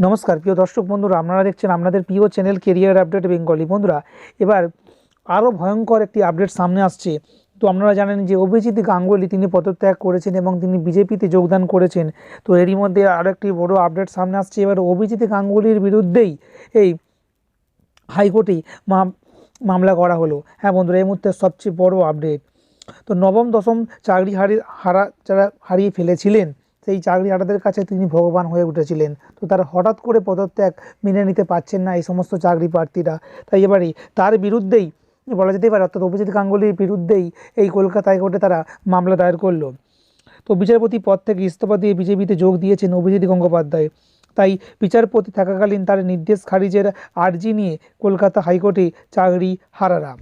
নমস্কার, প্রিয় দর্শক বন্ধুরা, আপনারা দেখছেন আপনাদের প্রিয় চ্যানেল কেরিয়ার আপডেট বেঙ্গলি বন্ধুরা, এবার আরও ভয়ঙ্কর একটি আপডেট সামনে আসছে। তো আপনারা জানেন যে অভিজিৎ গাঙ্গুলি তিনি পদত্যাগ করেছেন এবং তিনি বিজেপিতে যোগদান করেছেন। তো এরই মধ্যে আরও একটি বড় আপডেট সামনে আসছে। এবার অভিজিৎ গাঙ্গুলির বিরুদ্ধেই এই হাইকোর্টেই মাম- মামলা করা হলো। হ্যাঁ বন্ধুরা, এই মুহূর্তে সবচেয়ে বড় আপডেট তো নবম, দশম চাকরি হারি, হারা, যারা হারিয়ে ফেলেছিলেন সেই চাকরি হারাদের কাছে তিনি ভগবান হয়ে উঠেছিলেন। তো তারা হঠাৎ করে পদত্যাগ মেনে নিতে পারছেন না এই সমস্ত চাকরি প্রার্থীরা। তাই এবারে তার বিরুদ্ধেই বলা যেতেই পারে, অর্থাৎ অভিজিৎ গাঙ্গুলির বিরুদ্ধেই এই কলকাতা হাইকোর্টে তারা মামলা দায়ের করল। তো বিচারপতি পদ থেকে ইস্তফা দিয়ে বিজেপিতে যোগ দিয়েছেন অভিজিৎ গঙ্গোপাধ্যায়। তাই বিচারপতি থাকাকালীন তার নির্দেশ খারিজের আর্জি নিয়ে কলকাতা হাইকোর্টে চাকরি হারারা।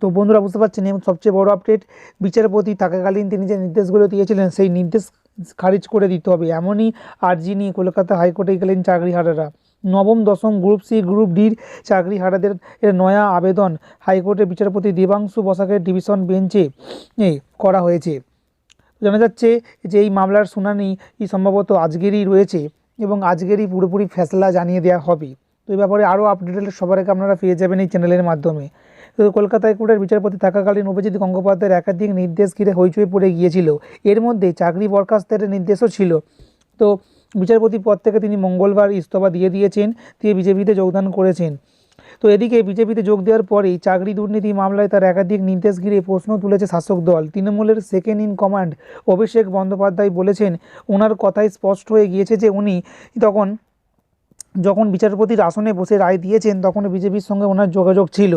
তো বন্ধুরা, বুঝতে পারছেন এবং সবচেয়ে বড় আপডেট বিচারপতি থাকাকালীন তিনি যে নির্দেশগুলো দিয়েছিলেন, সেই নির্দেশ খারিজ করে দিতে হবে। এমনই আর্জি নিয়ে কলকাতা হাইকোর্টে গেলেন চাকরি হারারা নবম, দশম গ্রুপ সি, গ্রুপ ডির চাকরি হারাদের এর নয়া আবেদন হাইকোর্টের বিচারপতি দেবাংশু বসাকের ডিভিশন বেঞ্চে করা হয়েছে। জানা যাচ্ছে যে এই মামলার শুনানি সম্ভবত আজকেরই রয়েছে এবং আজকেরই পুরোপুরি ফেসলা জানিয়ে দেওয়া হবে। তো এই ব্যাপারে আরও আপডেট সবার আগে আপনারা পেয়ে যাবেন এই চ্যানেলের মাধ্যমে। তো কলকাতা হাইকোর্টের বিচারপতি থাকাকালীন অভিজিৎ গঙ্গোপাধ্যায়ের একাধিক নির্দেশ ঘিরে হইচই পড়ে গিয়েছিল। এর মধ্যে চাকরি বরখাস্তের নির্দেশও ছিল। তো বিচারপতি পদ থেকে তিনি মঙ্গলবার ইস্তফা দিয়ে দিয়েছেন, দিয়ে বিজেপিতে যোগদান করেছেন। তো এদিকে বিজেপিতে যোগ দেওয়ার পরেই চাকরি দুর্নীতি মামলায় তার একাধিক নির্দেশ ঘিরে প্রশ্ন তুলেছে শাসক দল। তৃণমূলের second in command Abhishek Bandyopadhyay বলেছেন, ওনার কথাই স্পষ্ট হয়ে গিয়েছে যে উনি তখন যখন বিচারপতির আসনে বসে রায় দিয়েছেন, তখন বিজেপির সঙ্গে ওনার যোগাযোগ ছিল।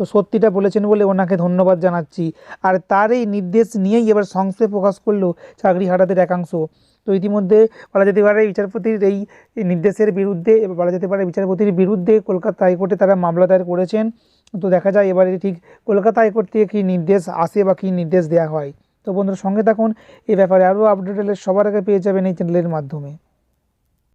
তো সত্যিটা বলেছেন বলে ওনাকে ধন্যবাদ জানাচ্ছি। আর তার এই নির্দেশ নিয়েই এবার সংশয় প্রকাশ করল চাকরি হারাদের একাংশ। তো ইতিমধ্যে বলা যেতে পারে, বিচারপতির এই নির্দেশের বিরুদ্ধে বলা যেতে পারে, বিচারপতির বিরুদ্ধে কলকাতা হাইকোর্টে তারা মামলা দায়ের করেছেন। তো দেখা যায় এবারে ঠিক কলকাতা হাইকোর্ট থেকে কী নির্দেশ আসে বা কী নির্দেশ দেওয়া হয়। তো বন্ধুরা সঙ্গে থাকুন এই ব্যাপারে আরও আপডেট সবার আগে পেয়ে যাবেন এই চ্যানেলের মাধ্যমে।